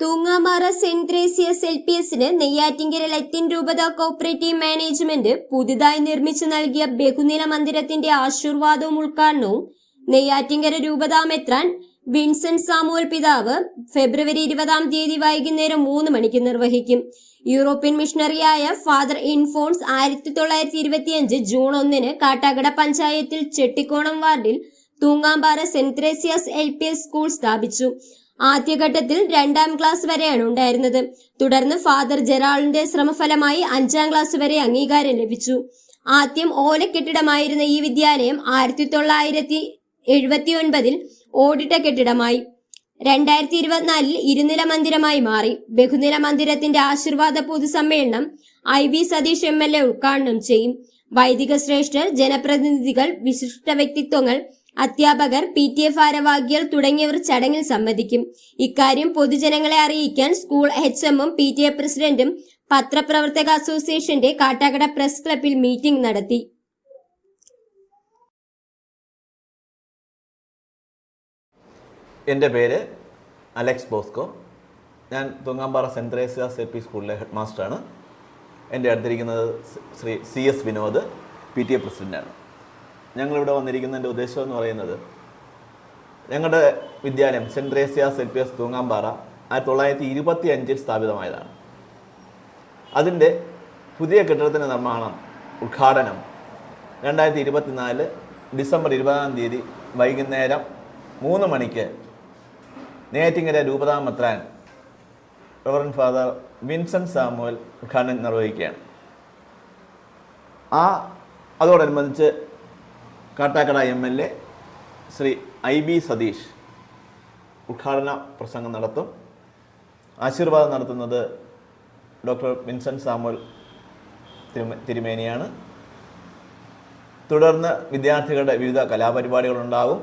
Thoongamara saint Theresa's L P എസിന് നെയ്യാറ്റിങ്കര ലത്തിൻ രൂപത cooperative management പുതുതായി നിർമ്മിച്ചു നൽകിയ ബഹുനില മന്ദിരത്തിന്റെ ആശീർവാദവും ഉദ്ഘാടനവും നെയ്യാറ്റിങ്കര രൂപതാമെത്രാൻ വിൻസെന്റ് സാമുവൽ പിതാവ് ഫെബ്രുവരി ഇരുപതാം തീയതി വൈകുന്നേരം മൂന്ന് മണിക്ക് നിർവഹിക്കും. യൂറോപ്യൻ മിഷണറിയായ ഫാദർ ഇൻഫോൺസ് ആയിരത്തി തൊള്ളായിരത്തി ഇരുപത്തിയഞ്ച് ജൂൺ ഒന്നിന് കാട്ടാക്കട പഞ്ചായത്തിൽ ചെട്ടിക്കോണം വാർഡിൽ Thoongampara saint Theresa's L P S school സ്ഥാപിച്ചു. ആദ്യഘട്ടത്തിൽ രണ്ടാം ക്ലാസ് വരെയാണ് ഉണ്ടായിരുന്നത്. തുടർന്ന് ഫാദർ ജെറാളിന്റെ ശ്രമഫലമായി അഞ്ചാം ക്ലാസ് വരെ അംഗീകാരം ലഭിച്ചു. ആദ്യം ഓലക്കെട്ടിടമായിരുന്ന ഈ വിദ്യാലയം ആയിരത്തി തൊള്ളായിരത്തി എഴുപത്തി ഒൻപതിൽ ഓടിട്ട കെട്ടിടമായി. രണ്ടായിരത്തി ഇരുപത്തിനാലിൽ ഇരുനില മന്ദിരമായി മാറി. ബഹുനില മന്ദിരത്തിന്റെ ആശീർവാദ പൊതുസമ്മേളനം I V Satheesh M L A ഉദ്ഘാടനം ചെയ്യും. വൈദിക ശ്രേഷ്ഠർ ജനപ്രതിനിധികൾ വിശിഷ്ട വ്യക്തിത്വങ്ങൾ അധ്യാപകർ പി ടി എ ഭാരവാഹികൾ തുടങ്ങിയവർ ചടങ്ങിൽ സംബന്ധിക്കും. ഇക്കാര്യം പൊതുജനങ്ങളെ അറിയിക്കാൻ സ്കൂൾ എച്ച് എമ്മും പി ടി എ പ്രസിഡന്റും പത്രപ്രവർത്തക അസോസിയേഷന്റെ കാട്ടാക്കട പ്രസ് ക്ലബിൽ മീറ്റിംഗ് നടത്തി. എന്റെ പേര് അലക്സ് ബോസ്കോ. ഞാൻ Thungampara saint Theresa's A P സ്കൂളിലെ ഹെഡ് മാസ്റ്ററാണ് എന്റെ അടുത്തിരിക്കുന്നത് Shri C S Vinod P T A പ്രസിഡന്റാണ് ഞങ്ങളിവിടെ വന്നിരിക്കുന്നതിന്റെ ഉദ്ദേശം എന്ന് പറയുന്നത് ഞങ്ങളുടെ വിദ്യാലയം saint Theresa's L P S Thoongampara ആയിരത്തി തൊള്ളായിരത്തി ഇരുപത്തി അഞ്ചിൽ സ്ഥാപിതമായതാണ്. അതിന്റെ പുതിയ കെട്ടിടത്തിന്റെ നിർമ്മാണം ഉദ്ഘാടനം രണ്ടായിരത്തി ഇരുപത്തിനാല് ഡിസംബർ ഇരുപതാം തീയതി വൈകുന്നേരം മൂന്ന് മണിക്ക് നെയ്യാറ്റിങ്കര രൂപതാമത്രാൻ റവറൻ ഫാദർ വിൻസെന്റ് സാമുവൽ ഉദ്ഘാടനം നിർവഹിക്കുകയാണ്. ആ അതോടനുബന്ധിച്ച് Kattakada M L A Shri I B Satheesh ഉദ്ഘാടന പ്രസംഗം നടത്തും. ആശീർവാദം നടത്തുന്നത് ഡോക്ടർ വിൻസെന്റ് സാമുൽ തിരുമേനിയാണ്. തുടർന്ന് വിദ്യാർത്ഥികളുടെ വിവിധ കലാപരിപാടികളുണ്ടാകും.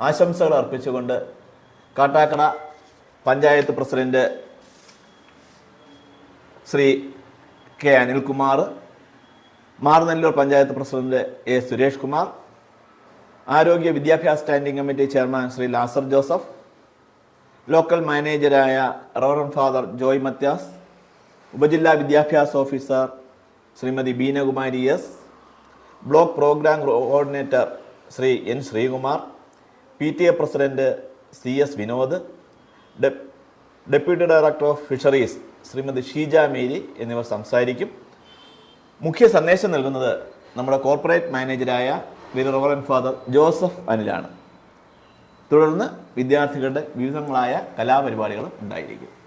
ആശംസകൾ അർപ്പിച്ചുകൊണ്ട് Kattakkada panchayat president Shri K Anilkumar Maranalloor panchayat president A Suresh Kumar ആരോഗ്യ വിദ്യാഭ്യാസ standing committee chairman Shri Lazar Joseph local മാനേജരായ reverend father Joy Mathias ഉപജില്ലാ വിദ്യാഭ്യാസ officer Shrimati Beenakumari S block program coordinator Shri N Sreekumar P T A president C S Vinod deputy director of fisheries Shrimati Sheeja Mary എന്നിവർ സംസാരിക്കും. മുഖ്യ സന്ദേശം നൽകുന്നത് നമ്മുടെ corporate മാനേജരായ reverend father Joseph അനിലാണ്. തുടർന്ന് വിദ്യാർത്ഥികളുടെ വിവിധങ്ങളായ കലാപരിപാടികളും ഉണ്ടായിരിക്കും.